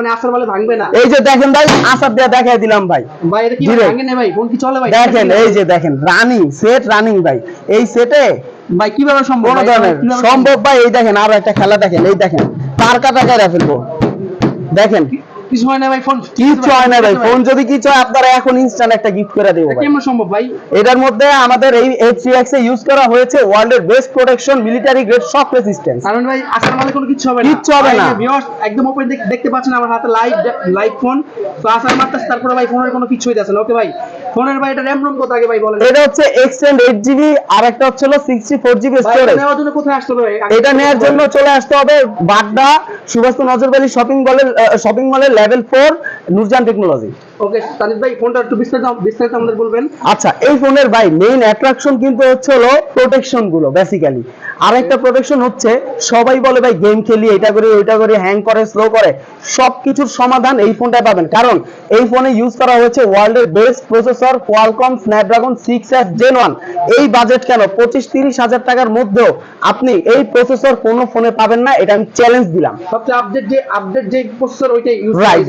মানে আসার বলে ভাঙবে না। এই যে দেখেন ভাই আসার দিয়ে দেখাই দিলাম ভাই। ভাই এটা কি ভাঙে না ভাই? ফোন কি চলে ভাই? দেখেন এই যে দেখেন রানিং সেট রানিং ভাই। এই সেটে ভাই কীভাবে সম্ভব কোন? ধরনের সম্ভব ভাই এই দেখেন আর একটা খেলা দেখেন এই দেখেন তার কাটা কেটে ফেলব। দেখেন কিছু হয় না ভাই ফোন কিচ্ছু হয় না ভাই ফোন যদি কিছু আপনারা এখন ইনস্ট্যান্ট একটা গিফট করে দেবো ভাই। কেমন সম্ভব ভাই? এটার মধ্যে আমাদের এই এইচসিএক্স এ ইউজ করা হয়েছে ওয়ার্ল্ডের best protection military grade shock resistance কারণ ভাই আসার মানে কোনো কিছু হবে না। কিছু হবে না। ভিউয়ার্স একদম ওপরে দেখতে পাচ্ছেন আমার হাতে লাইভ লাইভ ফোন তো আসার মাত্র তারপরে ভাই ফোনের কোনো কিছু হইতাছে না। ওকে ভাই? ফোনের ভাই এটা র্যাম রম কত আগে ভাই বলেন? এটা হচ্ছে এক্সটেন্ড এইট জিবি আর একটা হচ্ছে সিক্সটি ফোর জিবি স্টোরেজ নেওয়ার জন্য কোথায় আসতে হবে এটা নেওয়ার জন্য চলে আসতে হবে বাড্ডা সুভাষ নজরবালি শপিং মলের শপিং মলের level four Nurjan technology okay Tanish ভাই ফোনটা একটু বিস্তারিত বিস্তারিত আমাদের বলবেন। আচ্ছা এই ফোনের ভাই মেইন অ্যাট্রাকশন কিন্তু হচ্ছে হলো প্রোটেকশনগুলো বেসিক্যালি আরেকটা প্রোটেকশন হচ্ছে সবাই বলে ভাই গেম খেলি এটা করি ওইটা করি হ্যাং করে স্লো করে। সবকিছুর সমাধান এই ফোনটায় পাবেন। কারণ এই ফোনে ইউজ করা হয়েছে ওয়ার্ল্ডের best processor Qualcomm Snapdragon six S gen one এই বাজেট কেন? পঁচিশ তিরিশ হাজার টাকার মধ্যেও আপনি এই প্রসেসর কোনো ফোনে পাবেন না এটা আমি চ্যালেঞ্জ দিলাম। সবচেয়ে আপডেট যে আপডেট যে প্রসেসর ওইটাই ইউজ right.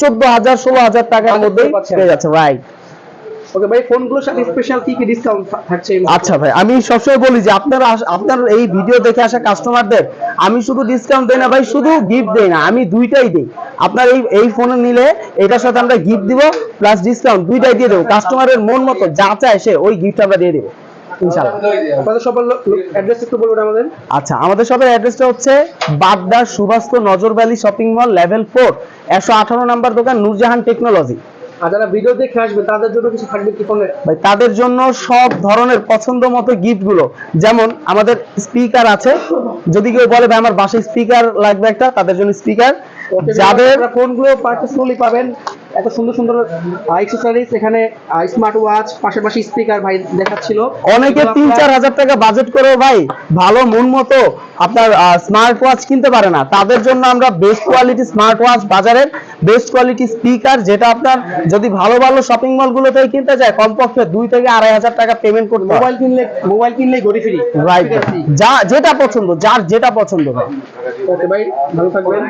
চোদ্দ হাজার ষোলো হাজার টাকার মধ্যেই পাচ্ছেন। পেয়ে যাচ্ছে রাইট ওকে ভাই ফোনগুলোর সাথে স্পেশাল কি কি ডিসকাউন্ট থাকছে এই আচ্ছা ভাই আমি সবসময় বলি যে আপনার আপনার এই ভিডিও দেখে আসা কাস্টমারদের আমি শুধু ডিসকাউন্ট দেই না ভাই শুধু গিফট দেই না আমি দুইটাই দিই। আপনার এই এই ফোন নিলে এটার সাথে আমরা গিফট দিব প্লাস ডিসকাউন্ট দুইটাই দিয়ে দেবো। কাস্টমারের মন মতো যা চায় সে ওই গিফট আমরা দিয়ে দেবো। ইনশাআল্লাহ। আপনাদের সবার অ্যাড্রেস একটু বলবেন আমাদের? আচ্ছা আমাদের অ্যাড্রেসটা হচ্ছে বাগদা সুভাস্ত নজর valley shopping mall level four একশো আঠারো নাম্বার দোকান নূরজাহান টেকনোলজি আর যারা ভিডিও দেখে আসবে তাদের জন্য কিছু থাকবে কি ফোনে ভাই তাদের জন্য সব ধরনের পছন্দ মতো গিফটগুলো। যেমন আমাদের স্পিকার আছে। যদি কেউ বলে ভাই আমার বাসায় স্পিকার লাগবে একটা তাদের জন্য স্পিকার যাদের ফোনগুলো পার্টিসুয়ালি পাবেন। এত সুন্দর সুন্দর অ্যাক্সেসরিজ এখানে স্মার্ট ওয়াচ পাশাপাশি স্পিকার ভাই দেখাচ্ছিল। অনেকে তিন চার হাজার টাকা বাজেট করেও ভাই ভালো মন মতো আপনার স্মার্ট ওয়াচ কিনতে পারে না। তাদের জন্য আমরা বেস্ট কোয়ালিটি স্মার্ট ওয়াচ বাজারের বেস্ট কোয়ালিটি স্পিকার যেটা আপনার যদি ভালো ভালো শপিং মলগুলো থেকে কিনতে যায় কমপক্ষে দুই থেকে আড়াই হাজার টাকা পেমেন্ট করতে মোবাইল কিনলে মোবাইল কিনলে ঘড়ি ফ্রি। রাইট যা যেটা পছন্দ যার যেটা পছন্দ ভাই। ওকে ভাই ভালো থাকবেন।